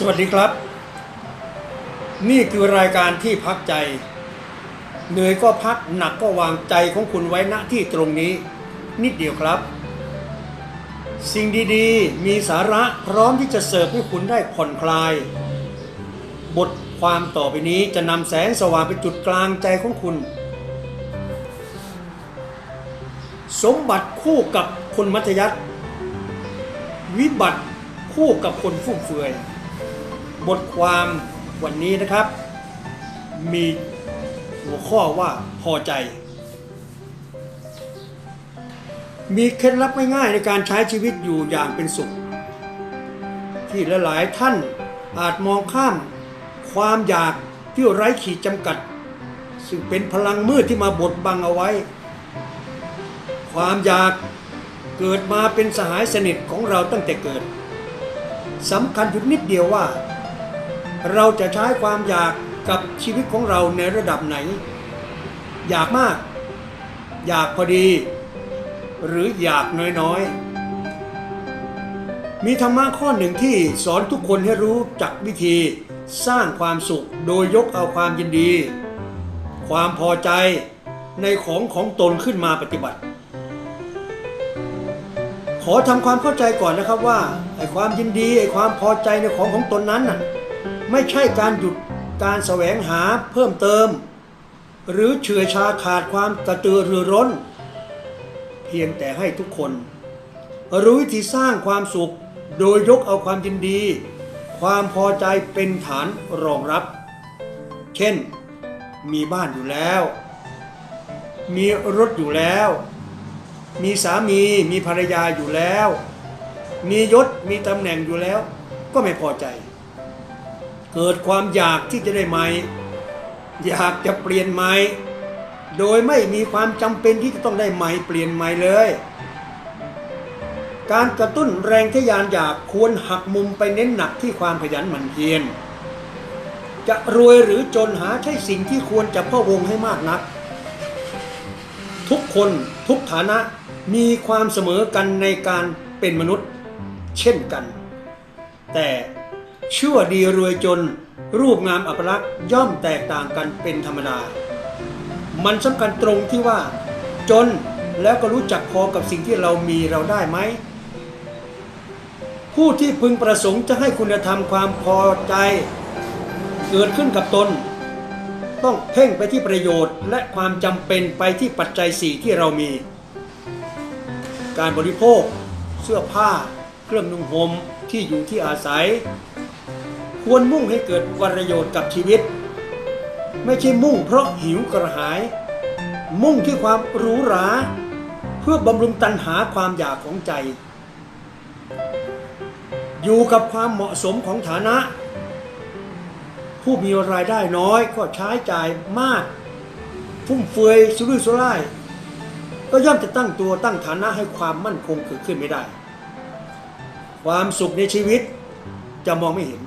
สวัสดีครับ นี่คือรายการที่พักใจ เหนื่อยก็พักหนักก็วางใจของคุณไว้ณที่ตรงนี้ นิดเดียวครับ สิ่งดีๆ มีสาระพร้อมที่จะเสิร์ฟให้คุณได้ผ่อนคลาย บทความต่อไปนี้จะนำแสงสว่างไปจุดกลางใจของคุณ สมบัติคู่กับคนมัธยัติวิบัติคู่กับคนฟุ่มเฟือย บทความวันนี้นะครับ มีหัวข้อว่าพอใจ มีเคล็ดลับง่ายๆในการใช้ชีวิตอยู่อย่างเป็นสุข ที่หลายๆท่านอาจมองข้ามความอยากที่ไร้ขีดจำกัด ซึ่งเป็นพลังมืดที่มาบดบังเอาไว้ ความอยากเกิดมาเป็นสหายสนิทของเราตั้งแต่เกิดสำคัญอยู่นิดเดียวว่า เราจะใช้ความอยากกับชีวิตของเราในระดับไหน อยากมาก อยากพอดี หรืออยากน้อยๆ มีธรรมะข้อหนึ่งที่สอนทุกคนให้รู้จักวิธีสร้างความสุขโดยยกเอาความยินดี ความพอใจในของของตนขึ้นมาปฏิบัติ ขอทำความเข้าใจก่อนนะครับว่าไอ้ความยินดีไอ้ความพอใจในของของตนนั้นน่ะ ไม่ใช่การหยุดการแสวงหาเพิ่มเติม หรือเฉื่อยชาขาดความกระตือรือร้น เพียงแต่ให้ทุกคน รู้วิธีสร้างความสุขโดยยกเอาความยินดี ความพอใจเป็นฐานรองรับ เช่น มีบ้านอยู่แล้ว มีรถอยู่แล้ว มีสามีมีภรรยาอยู่แล้ว มียศมีตำแหน่งอยู่แล้ว ก็ไม่พอใจ เกิดความอยากที่จะได้ใหม่อยากจะเปลี่ยนใหม่โดยไม่มีความจำเป็นที่จะต้องได้ใหม่เปลี่ยนใหม่เลย การกระตุ้นแรงทยานอยากควรหักมุมไปเน้นหนักที่ความขยันหมั่นเพียรจะรวยหรือจนหาใช่สิ่งที่ควรจะพ่อวงให้มากนัก ทุกคนทุกฐานะมีความเสมอกันในการเป็นมนุษย์ เช่นกัน แต่ ชั่วดีรวยจนรูปงามอัปลักษณ์ย่อมแตกต่างกันเป็นธรรมดา มันสำคัญตรงที่ว่า จนแล้วก็รู้จักพอกับสิ่งที่เรามีเราได้ไหม ผู้ที่พึงประสงค์จะให้คุณธรรมความพอใจ เกิดขึ้นกับตน ต้องเพ่งไปที่ประโยชน์ และความจำเป็นไปที่ปัจจัยสี่ที่เรามี การบริโภค เสื้อผ้า เครื่องนุ่งห่มที่อยู่ที่อาศัย ควรมุ่งให้เกิดประโยชน์กับชีวิต ไม่ใช่มุ่งเพราะหิวกระหาย มุ่งที่ความหรูหรา เพื่อบำรุงตัณหาความอยากของใจ อยู่กับความเหมาะสมของฐานะ ผู้มีรายได้น้อยก็ใช้จ่ายมาก ฟุ่มเฟือยสุรุ่ยสุร่ายก็ย่อมจะตั้งตัวตั้งฐานะให้ความมั่นคงเกิดขึ้นไม่ได้ ความสุขในชีวิตจะมองไม่เห็น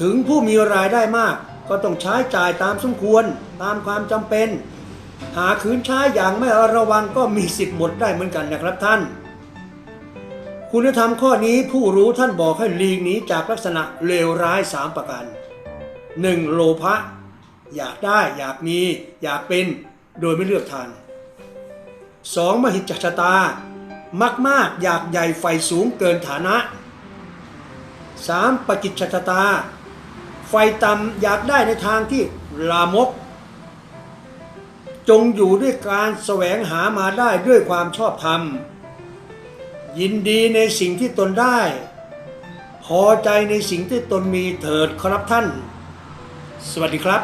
ถึงผู้มีรายได้มาก ก็ต้องใช้จ่ายตามสมควรตามความจำเป็น หาคืนใช้อย่างไม่ระวังก็มีสิทธิ์หมดได้เหมือนกันนะครับท่าน คุณธรรมข้อนี้ผู้รู้ท่านบอกให้หลีกหนีจากลักษณะเลวร้ายสามประการ 1. โลภะอยากได้อยากมี อยากเป็นโดยไม่เลือกทาง 2. มหิจฉตามักมากอยากใหญ่ไฟสูงเกินฐานะ 3. ปกิจฉตา ไฟต่ำอยากได้ในทางที่ลามก จงอยู่ด้วยการแสวงหามาได้ด้วยความชอบธรรม ยินดีในสิ่งที่ตนได้ พอใจในสิ่งที่ตนมีเถิดครับท่าน สวัสดีครับ